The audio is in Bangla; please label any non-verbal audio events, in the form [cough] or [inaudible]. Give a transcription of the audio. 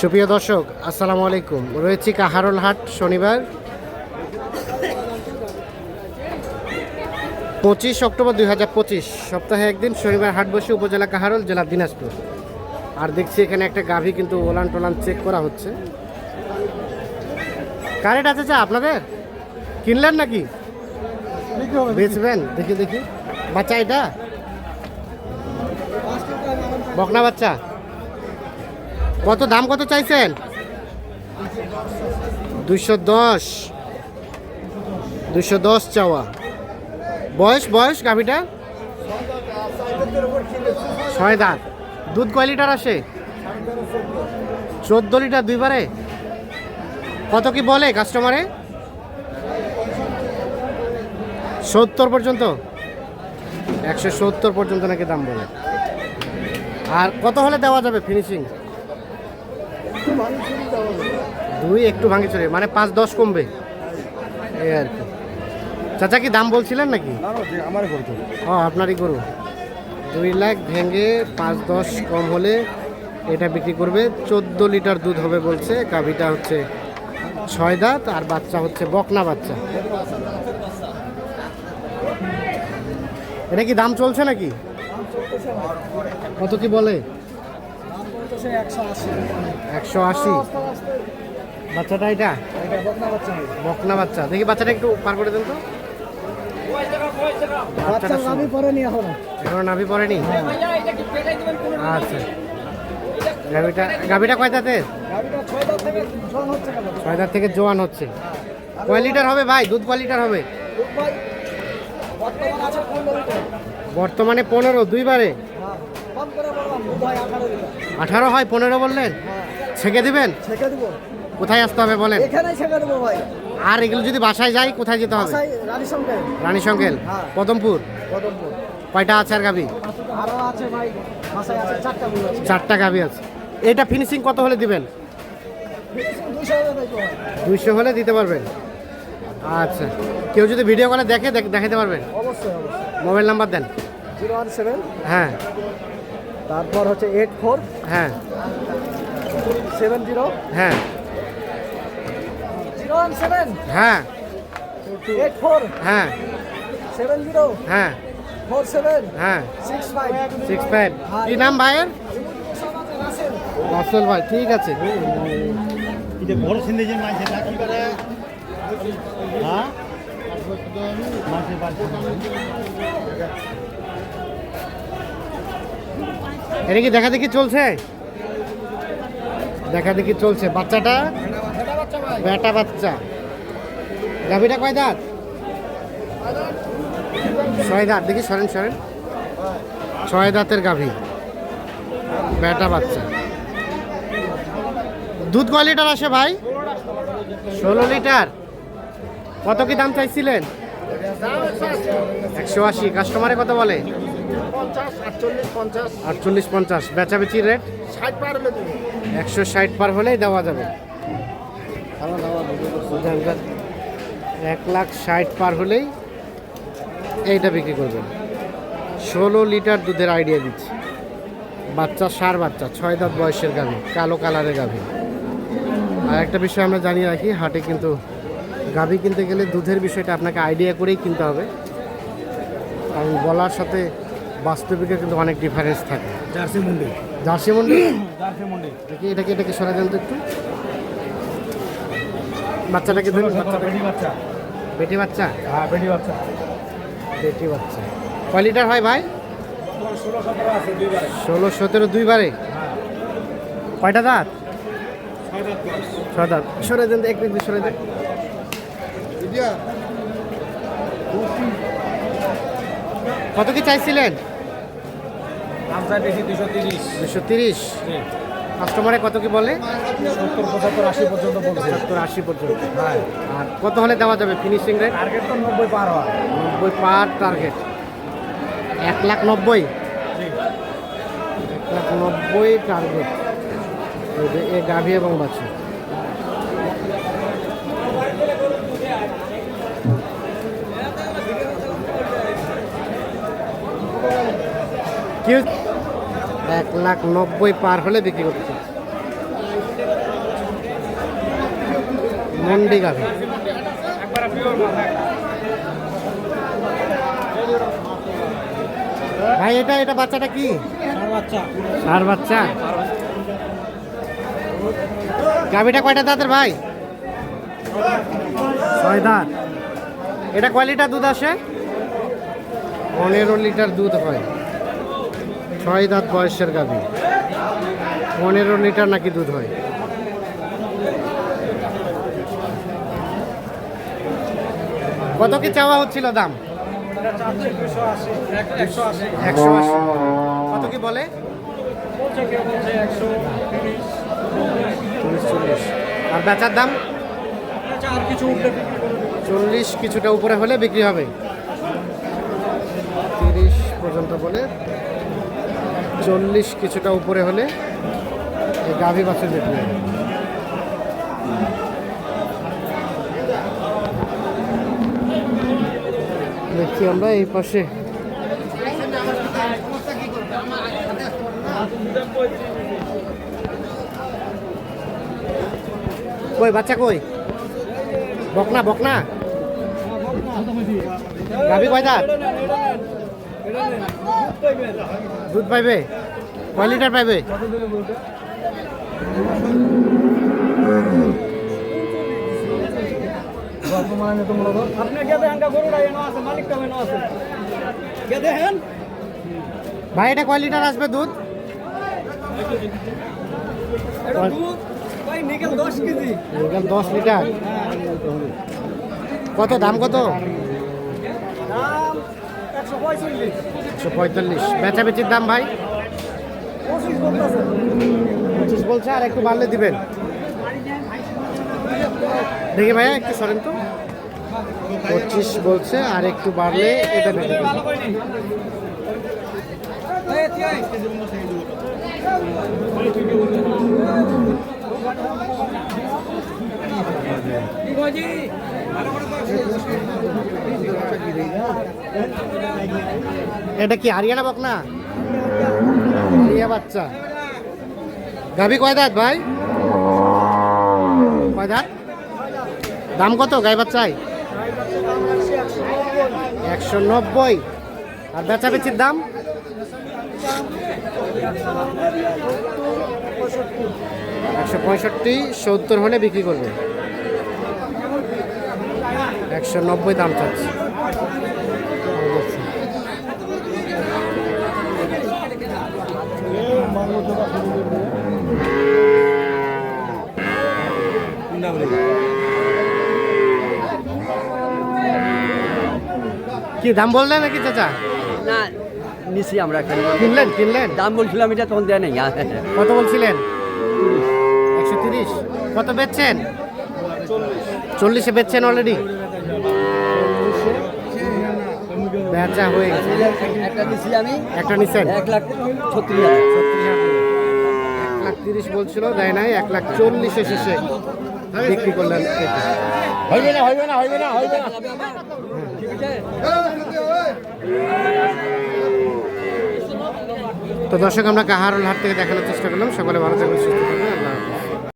সুপ্রিয় দর্শক, আসসালামু আলাইকুম। রয়েছি কাহারল হাট, শনিবার, পঁচিশ অক্টোবর দুই হাজার পঁচিশ। সপ্তাহে একদিন শনিবার হাট বসে উপজেলা কাহারল, জেলা দিনাজপুর। আর দেখছি এখানে একটা গাভী কিন্তু ওলান টোলান চেক করা হচ্ছে। কারেন্ট আছে চা আপনাদের? কিনলেন নাকি? বেচবেন? দেখি দেখি। বাচ্চা এটা? বকনা বাচ্চা? কত দাম কত চাইছেন? দুইশো দশ। দুইশো দশ চাওয়া। বয়স বয়স গাভিটা? ছয় দাঁত। দুধ কয় লিটার আসে? চোদ্দ লিটার দুইবারে? কত কি বলে কাস্টমারে সত্তর পর্যন্ত? একশো সত্তর পর্যন্ত নাকি দাম বলে। আর কত হলে দেওয়া যাবে ফিনিশিং দুই একটু ভাঙি চলে মানে পাঁচ দশ কমবে। এই আর কি। চাচা কি দাম বলছিলেন নাকি? আমার ও আপনারই গরু। দুই লাখ ভেঙে পাঁচ দশ কম হলে এটা বিক্রি করবে। চোদ্দ লিটার দুধ হবে বলছে গাভিটা হচ্ছে ছয় দাঁত আর বাচ্চা হচ্ছে বকনা বাচ্চা। এটা কি দাম চলছে নাকি? কত কি বলে? একশো আশি। বাচ্চাটা এটা? বকনা বাচ্চা। দেখি বাচ্চাটা একটু পার করে দেন তো। বাচ্চাটা এখন। এখনও নাভি পড়েনি? আচ্ছা। গাভিটা গাভিটা কয় দাঁত থেকে ছয় দাঁত জোয়ান হচ্ছে। কয় লিটার হবে ভাই? দুধ কয় লিটার হবে? বর্তমানে পনেরো দুইবারে? আঠারো হয় পনেরো বললেন? ছেঁকে দিবেন? ছেঁকে দেবো। কোথায় আসতে হবে বলেন? এখানেই ছেঁকে দেবো ভাই। আর এগুলো যদি বাসায় যাই কোথায় যেতে হবে? রানী সঙ্গেল হ্যাঁ। পদমপুর? কয়টা আছে আর আছে চারটা গরু আছে। এটা ফিনিশিং কত হলে দিবেন? দুইশো হলে দিতে পারবেন? আচ্ছা। কেউ যদি ভিডিও কলে দেখে দেখ- দেখাতে পারবেন? মোবাইল নাম্বার দেন। হ্যাঁ। তারপর হচ্ছে এইট ফোর হ্যাঁ। সেভেন জিরো হ্যাঁ। জিরো ওয়ান সেভেন হ্যাঁ। এইট ফোর হ্যাঁ। সেভেন জিরো হ্যাঁ। ফোর সেভেন হ্যাঁ। সিক্স ফাইভ সিক্স ফাইভ কি নাম ভাইয়ের? রাসেল ভাই ঠিক আছে। বড় সিন্ধে যে মাছ এটা করে হ্যাঁ? বাড়ি এটা কি দেখা দেখি চলছে? দেখা দেখি চলছে। বাচ্চাটা? বেটা বাচ্চা। গাভিটা কয় দাঁত? ছয় দাঁত। দেখি সরেন সরেন। ছয় দাঁতের গাভি। বেটা বাচ্চা। দুধ কয় লিটার আসে ভাই? ষোলো লিটার। কত কি দাম চাইছিলেন? একশো আশি কাস্টমারে কত বলে? আটচল্লিশ পঞ্চাশ। বেচাবেচি রেট ষাট পার হলে একশো ষাট পার হলেই দেওয়া যাবে। এক লাখ ষাট পার হলেই এইটা বিক্রি করবেন। ষোলো লিটার দুধের আইডিয়া দিচ্ছি। বাচ্চা সার বাচ্চা ছয় দাঁত বয়সের গাভি কালো কালারের গাভী। আর একটা বিষয় আমরা জানিয়ে রাখি হাটে কিন্তু গাভি কিনতে গেলে দুধের বিষয়টা আপনাকে আইডিয়া করেই কিনতে হবে। কারণ বলার সাথে বাস্তবিকের কিন্তু অনেক ডিফারেন্স থাকে। জার্সি মুন্ডি। জার্সি মন্ডি? [coughs] জার্সি মুন্ডি। দেখি এটাকে এটাকে সরা তো একটু? বাচ্চাটাকে ধরুন? বেটি বাচ্চা। বেটি বাচ্চা? হ্যাঁ বেটি বাচ্চা। বেটি বাচ্চা। কয় লিটার হয় ভাই? ষোলো সতেরো দুইবারে। দুইবারে? কয়টা দাঁত? ছয় দাঁত বয়স। ছয় দাঁত। সরে দেন এক মিনিট সরে দেন। কত কি চাইছিলেন? দুশো তিরিশ। দুশো তিরিশ। কাস্টমারে কত কি বলে? সত্তর পঁচাত্তর আশি পর্যন্ত বলছে। সত্তর আশি পর্যন্ত। আর কত হলে দেওয়া যাবে ফিনিশিং রেট টার্গেট তো নব্বই পার হয়। নব্বই পার টার্গেট এক লাখ নব্বই? এক লাখ নব্বই টার্গেট এই এ গাভী এবং বাছুর। কি এক লাখ নব্বই পার হলে বিক্রি করতে। মন্ডি গাভী। ভাই এটা এটা বাচ্চাটা কি? সার বাচ্চা। গাভীটা কয়টা দাঁতের ভাই? ছয় দাঁত। এটা কয় লিটার দুধ আসে? পনেরো লিটার দুধ হয়। ছয় দাঁত বয়সের গাভী। পনেরো লিটার নাকি দুধ হয়? কত কি চাওয়া হচ্ছিল দাম? একশো কত কি বলে? আর বেচার দাম। চল্লিশ কিছুটা উপরে হলে বিক্রি হবে। তিরিশ পর্যন্ত বলে। চল্লিশ কিছুটা উপরে হলে এই গাভী বাছুর বিক্রি হবে দেখছি আমরা এই পাশে। কই, বাচ্চা কই? বকনা বকনা। গাভী কয় দুধ পাইবে? কয় লিটার পাইবে? আপনি কে দেখেন গরুটা এনে আছে মালিকটা এনে আছে। কে দেখেন ভাই এটা কয় লিটার আসবে দুধ? এটা দুধ ভাই নিকেল দশ কেজি। এরকম দশ লিটার। কত দাম কত? একশো পঁয়তাল্লিশ। বেচাবেচির দাম ভাই? পঁচিশ বলছে, আর একটু বাড়লে দিবেন। দেখি ভাইয়া, একটু সরেন তো। পঁচিশ বলছে, আর একটু বাড়লে এটা বিক্রি করব। এটা কি হারিয়ানা বকনা? হারিয়া বাচ্চা। গাভী কয় দাঁত ভাই? কয় দাঁত? দাম কত গাই বাচ্চায়? একশো নব্বই। আর বেচা বেচির দাম? একশো পঁয়ষট্টি, সত্তর হলে বিক্রি করবে। একশো নব্বই দাম চাচ্ছে। কি দাম বললেন নাকি চাচা? না নিছি আমরা কিনলেন কিনলেন? দাম বলছিলাম এটা তখন দেয় নাই। কত বলছিলেন? একশো তিরিশ। কত বেচছেন? চল্লিশে। বেচছেন অলরেডি বেচা হয়ে গেছে। একটা নিছি আমি। একটা নিচ্ছেন এক লাখ ছত্রিশ হাজার। এক লাখ তিরিশ বলছিল দেয় নাই এক লাখ চল্লিশে শেষে বিক্রি করলেন হইবে না হইবে না হইবে না হইবে না। তো দর্শক আমরা কাহারুল হাট থেকে দেখানোর চেষ্টা করলাম। সকলে ভালো থাকবেন সুস্থ থাকবেন। আল্লাহ হাফেজ।